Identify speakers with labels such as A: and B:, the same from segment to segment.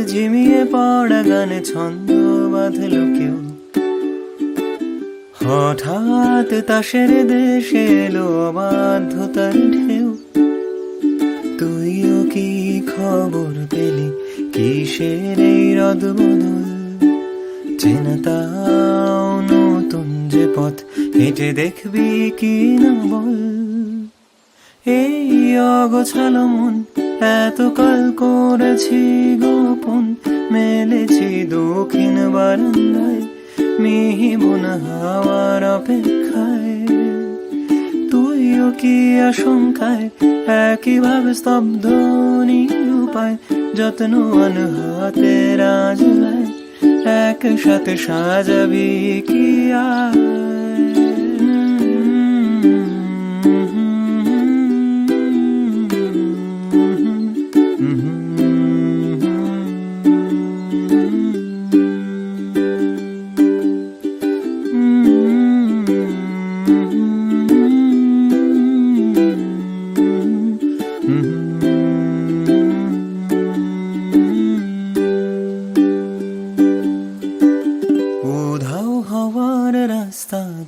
A: হঠাৎ ঝিমিয়ে পড়া গানে ছন্দ বাঁধল কেউ। হঠাৎ তাসের দেশে এলো অবাধ্যতার ঢেউ। তুইও কি খবর পেলি? কিসের এই রদ বদল চেনা তাও নতুন যে পথ, হেঁটে দেখবি কি না বল? এই অগোছালো মন এতকাল করেছি গোপন, মেলেছি দক্ষিণ বারান্দায় মিহিবন হাওয়ার অপেক্ষায়। তুইও কি আশঙ্কায়, একইভাবে স্তব্ধ নিরুপায়, যত্ন হাতে রাজলায় একসাথে সাজাবি কি উধাও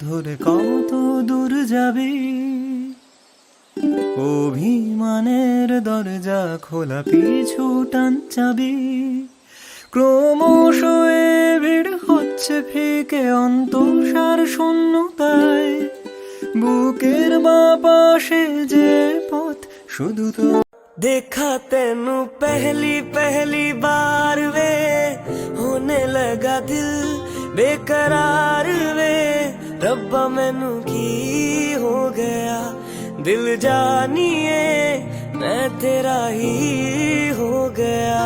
A: ধরে কত দূর যাবে অভিমানের দরজা খোলা পিছু টান চাবি ক্রমশ এ ভিড় হচ্ছে ফিকে অন্তঃসার শূন্যতায় বুকের বা পাশে যে পথ শুধু তো
B: देखा तेनू पहली पहली बार वे होने लगा दिल बेकरार वे ਰੱਬਾ, ਮੈਨੂੰ ਕੀ ਹੋ ਗਿਆ? ਦਿਲ ਜਾਨੀਏ, ਮੈਂ ਤੇਰਾ ਹੀ ਹੋ ਗਿਆ।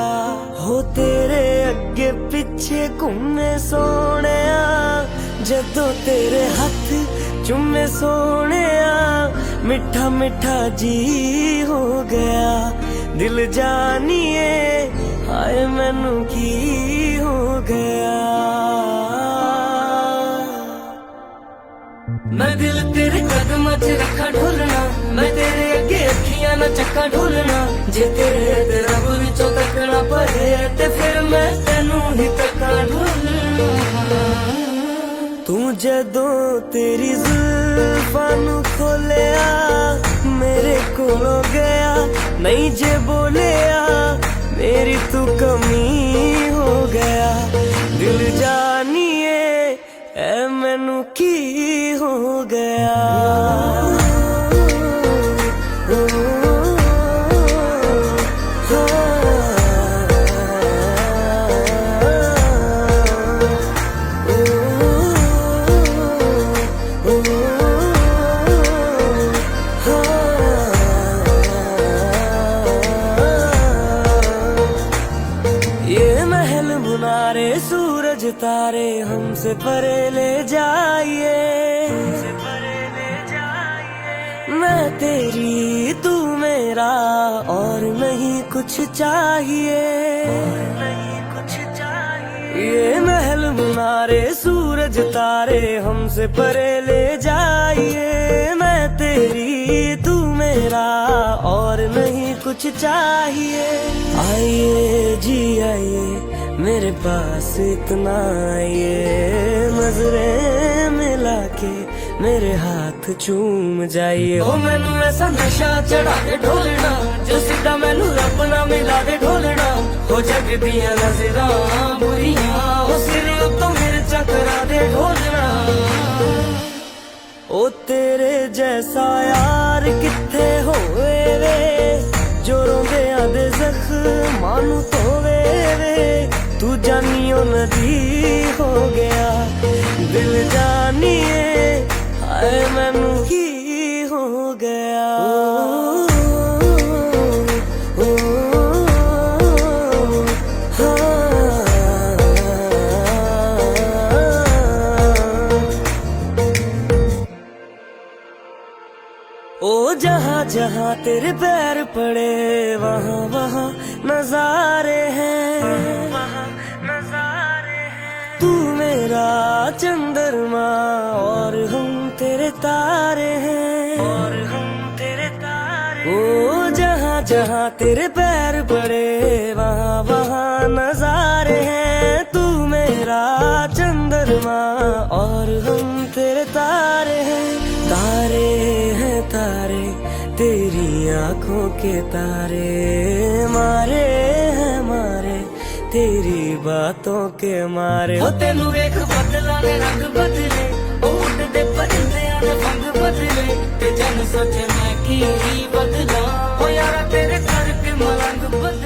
B: ਹੋ ਤੇਰੇ ਅੱਗੇ ਪਿੱਛੇ ਘੁੰਮੇ ਸੋਹਣਿਆ, ਜਦੋਂ ਤੇਰੇ ਹੱਥ ਚੁੰਮੇ ਸੋਹਣਿਆ, ਮਿੱਠਾ ਮਿੱਠਾ ਜੀ ਹੋ ਗਿਆ। ਦਿਲ ਜਾਨੀਏ, ਹਾਏ ਮੈਨੂੰ ਕੀ ਮੈਂ ਦਿਲ ਤੇਰੇ ਕਦਮਾਂ 'ਚ ਰੱਖਾਂ ਢੋਲਣਾ। ਮੈਂ ਤੇਰੇ ਨਾਲ ਚੱਕਾ ਜੇ ਤੇਰੇ ਤੂੰ ਜਦੋਂ ਤੇਰੀ ਨੂੰ ਖੋਲਿਆ, ਮੇਰੇ ਕੋਲੋਂ ਗਿਆ, ਨਹੀਂ ਜੇ ਬੋਲਿਆ, ਮੇਰੀ ਤੂੰ ਕਮੀ ਹੋ ਗਿਆ। ਦਿਲ ਜਾ हो गया नहीं कुछ चाहिए। ये महल मुनारे, सूरज तारे हमसे परे ले जाइए। मैं तेरी, तू मेरा, और नहीं कुछ चाहिए। आइए जी, आइए, मेरे पास इतना आइए नज़रें मिला के मेरे हाथ ਹੱਥ ਚੂਮ ਜਾਈਏ। ਉਹ ਮੈਨੂੰ ਐਸਾ ਨਸ਼ਾ ਚੜਾ ਕੇ ਢੋਲਣਾ, ਜੋ ਸਿੱਧਾ ਮੈਨੂੰ ਰੱਬ ਨਾ ਮਿਲਾ ਦੇ ਢੋਲਣਾ। ਹੋ ਜਗ ਦੀਆਂ ਨਜ਼ਰਾਂ ਬੁਰੀਆਂ ਉਹ ਸਿਰ ਉੱਤੋਂ ਮੇਰੇ ਚਕਰਾ ਦੇ ਢੋਲਣਾ। ਉਹ ਤੇਰੇ ਜੈਸਾ ਯਾਰ ਕਿੱਥੇ ਹੋਵੇ ਵੇ? ਜੋ ਰੋਂਦਿਆਂ ਦੇ ਜ਼ਖਮਾਂ ਨੂੰ ਧੋਵੇ ਵੇ। ਤੂੰ ਜਾਨੀਓ ਨਦੀ ਹੋ ਗਿਆ, ਦਿਲ ਜਾਨੀਏ। ਹਾਏ ਮੈਨੂੰ ਕੀ ਹੋ ਗਿਆ ਓ, ਹਾਂ ओ जहाँ जहाँ तेरे पैर पड़े वहाँ वहाँ नजारे हैं वहाँ नजारे हैं तू मेरा चंद्रमा और हम तेरे तारे हैं। और हम तेरे तारे ओ जहाँ जहाँ तेरे पैर पड़े वहाँ वहाँ नजारे हैं। तू मेरा चंद्रमा और हम तेरे तारे हैं। तारे हैं तारे तेरी आँखों के तारे। मारे हैं मारे तेरी बातों के मारे। हो तेनू वेख बदला रंग बदले उड़दे परिंदिਆਂ ਦੇ ਫੰਗ ਬਦਲੇ ਤੇ ਜਨ ਸੋਚੇ ਕੀ ਹੀ ਬਦਲਾ? ਹੋ ਯਾਰਾ ਤੇਰੇ ਕਰਕੇ ਮਲੰਗ ਬਦਲੇ।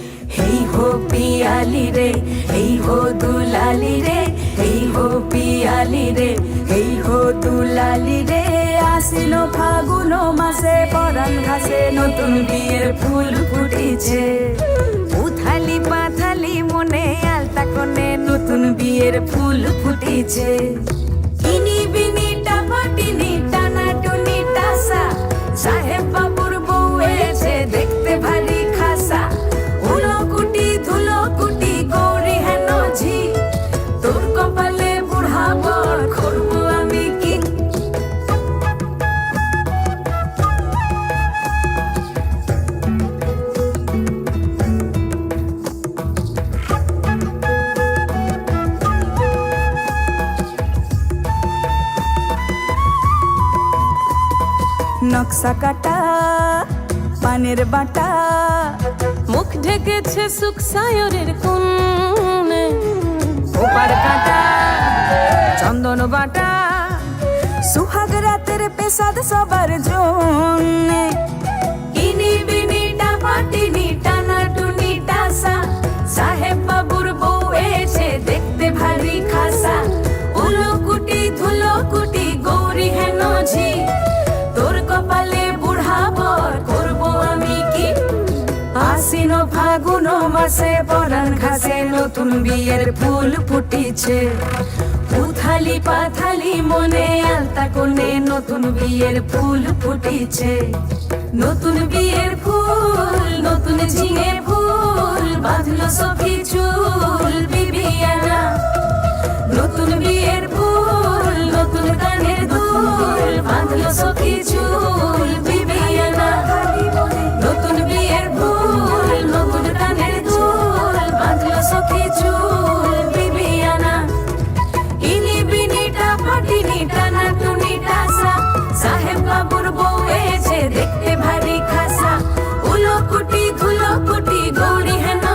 C: হেই হো পিয়ালি রে হেই হো দুলালি রে হেই হো পিয়ালি রে হেই হো দুলালি রে।
D: আসিল ফাগুন মাসে পরান ঘাসে
C: নতুন বিয়ের ফুল ফুটেছে। উথালি পাথালি মনে আলতা কোণে নতুন বিয়ের ফুল ফুটেছে।
D: বাটা।
C: মুখ ঢেকেছে সুখ সায়রের কোণে ওপার কাটা, চন্দন বাটা।
D: সুহাগ রাতের পেশাদ সবার জন্যে।
C: ইনি বিনি টাপাটিনি টানা টুনি টাসা। সাহেব বাবুর বউ এসে দেখতে ভারী খাসা। উলো কুটি ধুলো কুটি গৌরী হেন ঝি। তোর কপালে ফাগুন মাসে পরান ঘাসে, নতুন বিয়ের ফুল ফুটিছে। উথালি পাথালি মনে, আলতা কোণে নতুন বিয়ের ফুল ফুটিছে। নতুন বিয়ের ফুল, নতুন ঝিঙে ফুল, বাঁধলো সখী চুল, বিবিয়ানা। নতুন বিয়ের ফুল, নতুন কানের দুল, বাঁধলো সখী চুল সাহেব বাবুর বউ এসে দেখতে ভারী খাসা। উলো কুটি ধুলো কুটি গৌরী হেন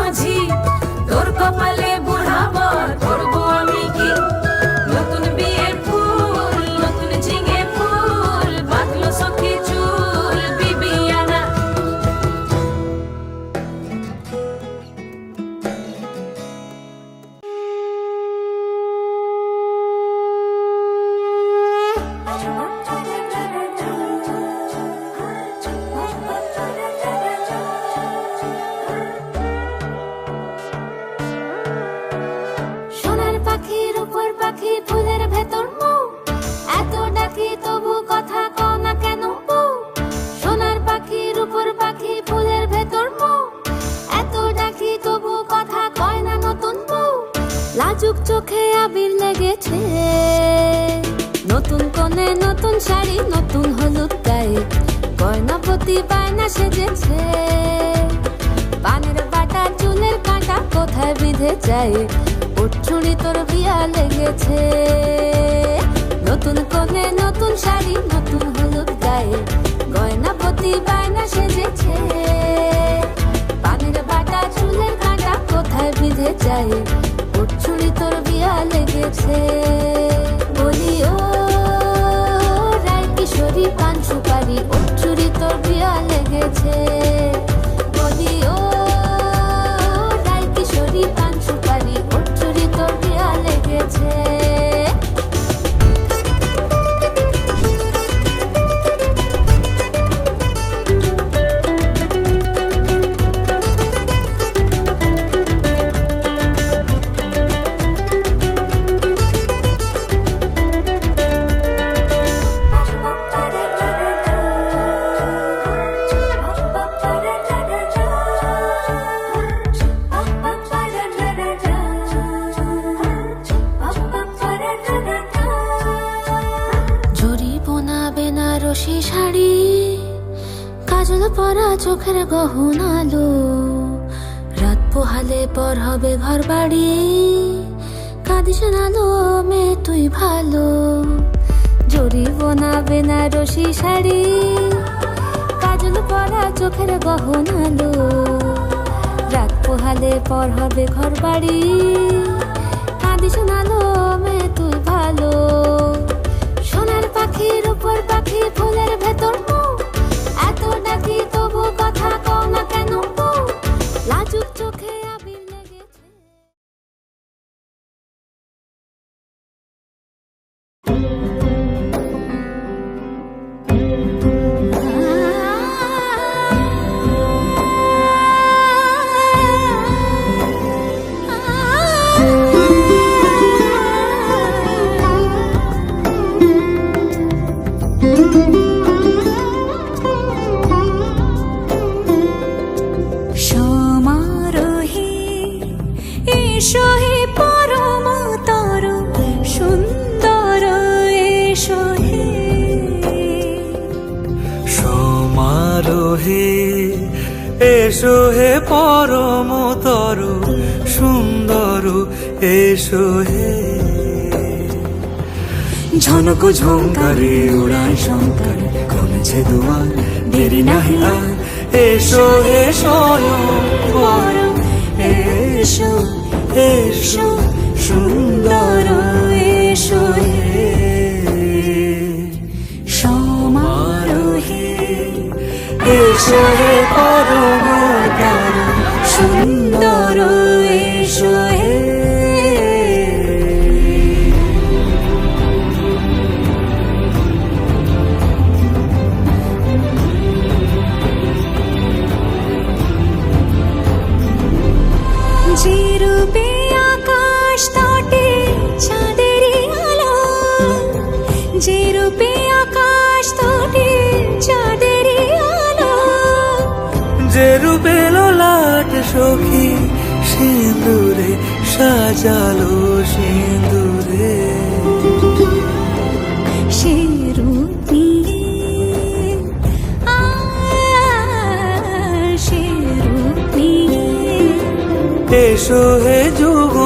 E: প্রতি বায়না সেজেছে। পানের বাটা, চুলের কাঁটা কোথায় বিঁধে যায়? উঠুড়ি তোর বিয়া লেগেছে। নতুন কোণে নতুন শাড়ি, নতুন হলুদ গায়ে। গয়না প্রতি বায়না সেজেছে। পানের বাটা, চুলের কাঁটা কোথায় বিঁধে যায়? উঠুড়ি তোর বিয়া লেগেছে। বলি, ও রায় কিশোরী পান সুপারি উঠুড়ি tip. চোখের গহনালো। রাত পোহালে পর হবে ঘর বাড়ি কাঁদিস নালো মে তুই ভালো। জরিব না বেনারসি শাড়ি। কাজল পরা চোখের গহনালো। রাত পোহালে পর হবে ঘর বাড়ি কাঁদিস নালো মে তুই ভালো। সোনার পাখির উপর পাখি ফুলের ভেতর
C: ঝনক ঝঙ্কারে উড়ান শঙ্কর কমেছে দুয়ার? দেরি নাহি আর। এসো পরম এসো এসো, সুন্দর, এসো
F: সমারোহে,
C: এসো পরম সাজালো সিঁদুরে এসো হে যুগন্ধর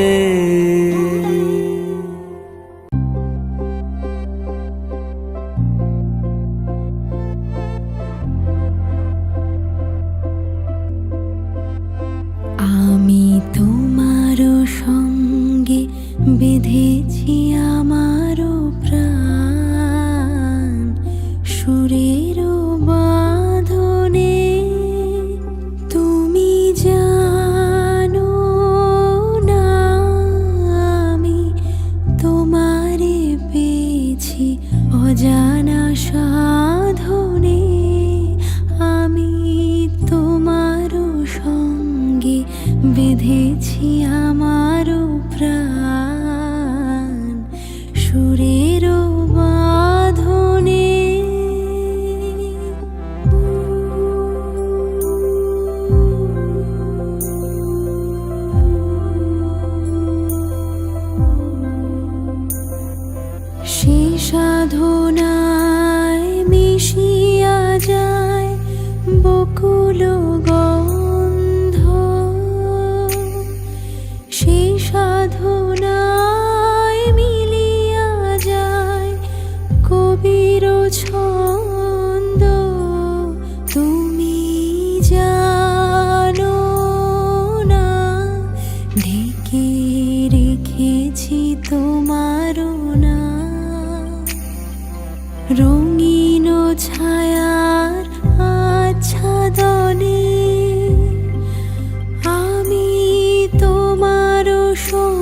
F: বেঁধেছি আমার প্রাণ।
G: slow